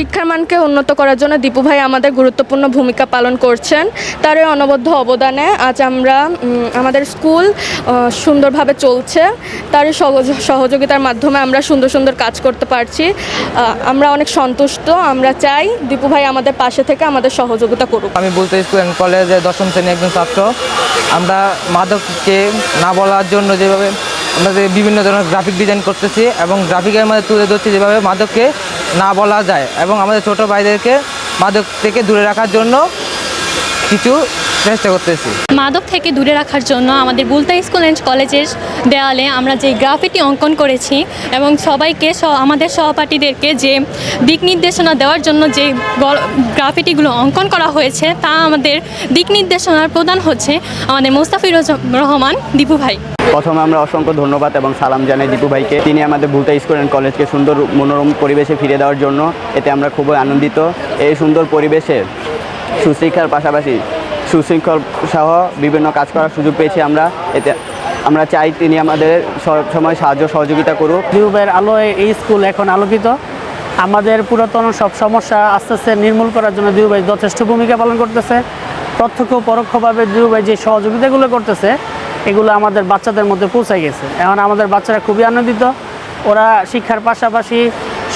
শিক্ষার মানকে উন্নত করার জন্য দীপু ভাই আমাদের গুরুত্বপূর্ণ ভূমিকা পালন করছেন। তার এই অনবদ্য অবদানে আজ আমরা আমাদের স্কুল সুন্দরভাবে চলছে। তার সহযোগিতার মাধ্যমে আমরা সুন্দর সুন্দর কাজ করতে পারছি। আমরা অনেক সন্তুষ্ট। আমরা চাই দীপু ভাই আমাদের পাশে থেকে আমাদের সহযোগিতা করুক। আমি বলতে স্কুল অ্যান্ড কলেজে দশম শ্রেণি একজন ছাত্র। আমরা মাদককে না বলার জন্য যেভাবে আমরা বিভিন্ন ধরনের গ্রাফিক ডিজাইন করতেছি এবং গ্রাফিকের মধ্যে তুলে ধরছি যেভাবে মাদককে না বলা যায়। এবং আমাদের ছোট ভাইদেরকে মাদক থেকে দূরে রাখার জন্য কিছু চেষ্টা করতেছি। মাদক থেকে দূরে রাখার জন্য আমাদের বুলতা স্কুল অ্যান্ড কলেজের দেওয়ালে আমরা যে গ্রাফিটি অঙ্কন করেছি এবং সবাইকে স- আমাদের সহপাঠীদেরকে যে দিক নির্দেশনা দেওয়ার জন্য যে গ্রাফিটিগুলো অঙ্কন করা হয়েছে তা আমাদের দিক নির্দেশনার প্রদান হচ্ছে আমাদের মোস্তাফির রহমান দীপু ভাই। প্রথমে আমরা অসংখ্য ধন্যবাদ এবং সালাম জানাই দীপু ভাইকে। তিনি আমাদের ভুলতা স্কুল অ্যান্ড কলেজকে সুন্দর মনোরম পরিবেশে ফিরে দেওয়ার জন্য এতে আমরা খুবই আনন্দিত। এই সুন্দর পরিবেশে সুশিক্ষার পাশাপাশি সুশৃঙ্খল সহ বিভিন্ন কাজ করার সুযোগ পেয়েছি আমরা। এতে আমরা চাই তিনি আমাদের সব সময় সাহায্য সহযোগিতা করুক। টিউবের আলোয় এই স্কুল এখন আলোকিত। আমাদের পুরাতন সব সমস্যা আস্তে আস্তে নির্মূল করার জন্য দিউবাই যথেষ্ট ভূমিকা পালন করতেছে। প্রত্যক্ষ পরোক্ষভাবে দিউবাই যে সহযোগিতাগুলো করতেছে, এগুলো আমাদের বাচ্চাদের মধ্যে পৌঁছায় গেছে। এখন আমাদের বাচ্চারা খুবই আনন্দিত। ওরা শিক্ষার পাশাপাশি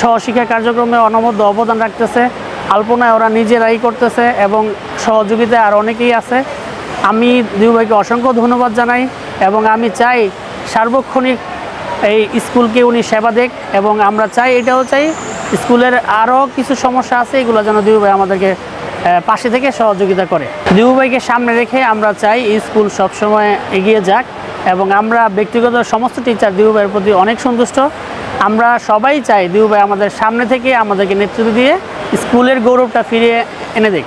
সহশিক্ষা কার্যক্রমে অনবদ্য অবদান রাখতেছে। আলপনায় ওরা নিজেরাই করতেছে এবং সহযোগিতায় আর অনেকেই আছে। আমি দিউবাইকে অসংখ্য ধন্যবাদ জানাই এবং আমি চাই সার্বক্ষণিক এই স্কুলকে উনি সেবা দেখ এবং আমরা চাই, এটাও চাই, স্কুলের আরও কিছু সমস্যা আছে, এগুলো যেন দিবু ভাই আমাদেরকে পাশে থেকে সহযোগিতা করে। দিবু ভাইকে সামনে রেখে আমরা চাই স্কুল সবসময় এগিয়ে যাক এবং আমরা ব্যক্তিগত সমস্ত টিচার দিবু ভাইয়ের প্রতি অনেক সন্তুষ্ট। আমরা সবাই চাই দিবু ভাই আমাদের সামনে থেকে আমাদেরকে নেতৃত্ব দিয়ে স্কুলের গৌরবটা ফিরিয়ে এনে দেখ